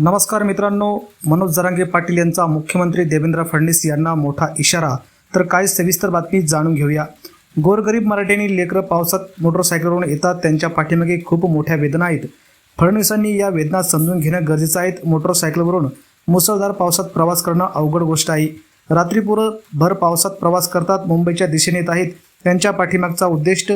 नमस्कार मित्रांनो मनोज जरांगे पाटील यांचा मुख्यमंत्री देवेंद्र फडणवीस यांना मोठा इशारा. तर काय सविस्तर बातमी जाणून घेऊया. गोरगरीब मराठ्यांनी लेकरं पावसात मोटरसायकलवरून येतात त्यांच्या पाठीमागे खूप मोठ्या वेदना आहेत. फडणवीसांनी या वेदना समजून घेणं गरजेचं आहे. मोटरसायकलवरून मुसळधार पावसात प्रवास करणं अवघड गोष्ट आहे. रात्रीपूर भर पावसात प्रवास करतात मुंबईच्या दिशेने येत आहेत. त्यांच्या पाठीमागचा उद्दिष्ट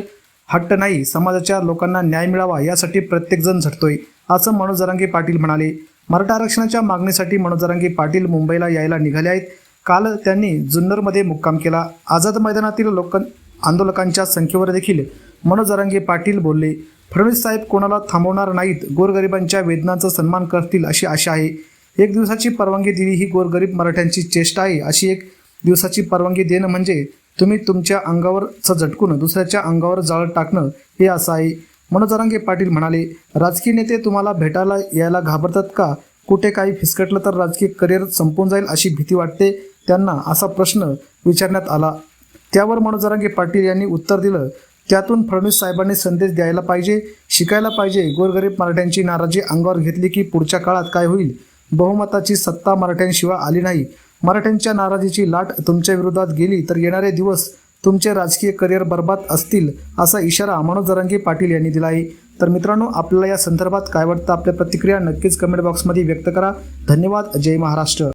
हट्ट नाही. समाजाच्या लोकांना न्याय मिळावा यासाठी प्रत्येकजण झटतोय असं मनोज जरांगे पाटील म्हणाले. मराठा आरक्षणाच्या मागणीसाठी मनोजरांगी पाटील मुंबईला यायला निघाले आहेत. काल त्यांनी जुन्नरमध्ये मुक्काम केला. आझाद मैदानातील लोक आंदोलकांच्या संख्येवर देखील मनोजरांगी पाटील बोलले. फडणवीस साहेब कोणाला थांबवणार नाहीत? गोरगरिबांच्या वेदनांचा सन्मान करतील अशी आशा आहे. एक दिवसाची परवानगी दिली ही गोरगरीब मराठ्यांची चेष्टा आहे. अशी एक दिवसाची परवानगी देणं म्हणजे तुम्ही तुमच्या अंगावरचं झटकून दुसऱ्याच्या अंगावर जाळ टाकणं हे असं आहे. मनोजरांगे पाटील म्हणाले राजकीय नेते तुम्हाला भेटायला यायला घाबरतात का? कुठे काही फिसकटलं तर राजकीय करिअर संपून जाईल अशी भीती वाटते? त्यांना असा प्रश्न विचारण्यात आला. त्यावर मनोजरांगे पाटील यांनी उत्तर दिलं त्यातून फडणवीस साहेबांनी संदेश द्यायला पाहिजे शिकायला पाहिजे. गोरगरीब मराठ्यांची नाराजी अंगावर घेतली की पुढच्या काळात काय होईल? बहुमताची सत्ता मराठ्यांशिवाय आली नाही. मराठ्यांच्या नाराजीची लाट तुमच्या विरोधात गेली तर येणारे दिवस तुमचे राजकीय करिअर बर्बाद असतील असा इशारा मनोज जरांगे पाटील यांनी दिला आहे. तर मित्रांनो आपल्याला या संदर्भात काय वाटतं? आपल्या प्रतिक्रिया नक्कीच कमेंट बॉक्समध्ये व्यक्त करा. धन्यवाद. जय महाराष्ट्र.